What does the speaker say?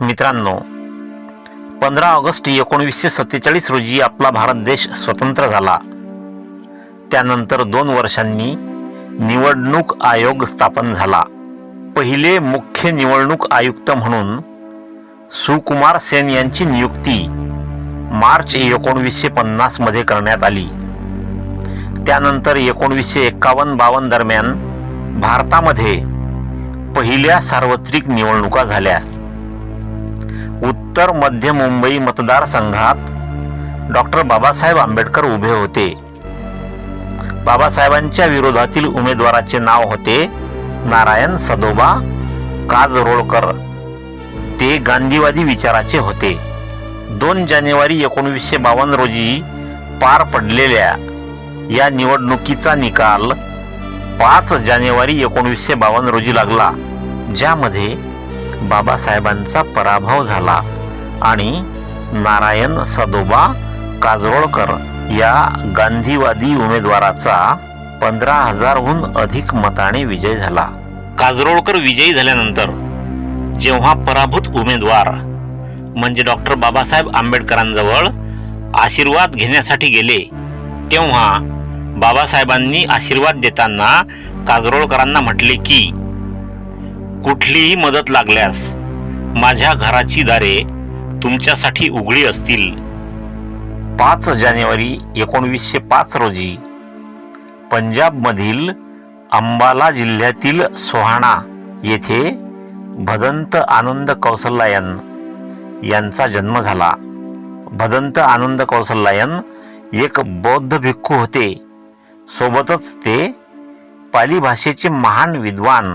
मित्रांनो पंधरा ऑगस्ट एकोणीसशे सत्तेचाळीस रोजी आपला भारत देश स्वतंत्र झाला. त्यानंतर दोन वर्षांनी निवडणूक आयोग स्थापन झाला. पहिले मुख्य निवडणूक आयुक्त म्हणून सुकुमार सेन यांची नियुक्ती मार्च एकोणवीसशे पन्नासमध्ये करण्यात आली. त्यानंतर एकोणवीसशे एक्कावन्न बावन्न दरम्यान भारतामध्ये पहिल्या सार्वत्रिक निवडणुका झाल्या. उत्तर मध्य मुंबई मतदारसंघात डॉक्टर बाबासाहेब आंबेडकर उभे होते. बाबासाहेबांच्या विरोधातील उमेदवाराचे नाव होते नारायण सदोबा काजरोळकर. ते गांधीवादी विचाराचे होते. दोन जानेवारी एकोणवीसशे बावन्न रोजी पार पडलेल्या या निवडणुकीचा निकाल पाच जानेवारी एकोणवीसशे बावन्न रोजी लागला ज्यामध्ये बाबासाहेबांचा पराभव झाला आणि नारायण सदोबा काजरोळकर या गांधीवादी उमेदवाराचा पंधरा हजारहून अधिक मताने विजय झाला. काजरोळकर विजयी झाल्यानंतर जेव्हा पराभूत उमेदवार म्हणजे डॉक्टर बाबासाहेब आंबेडकरांजवळ आशीर्वाद घेण्यासाठी गेले तेव्हा बाबासाहेबांनी आशीर्वाद देताना काजरोळकरांना म्हटले की कुठलीही मदत लागल्यास माझ्या घराची दारे तुमच्यासाठी उघडी असतील. पाच जानेवारी एकोणवीसशे पाच रोजी पंजाबमधील अंबाला जिल्ह्यातील सोहाणा येथे भदंत आनंद कौसल्यायन यांचा जन्म झाला. भदंत आनंद कौसल्यायन एक बौद्ध भिक्खू होते. सोबतच ते पाली भाषेचे महान विद्वान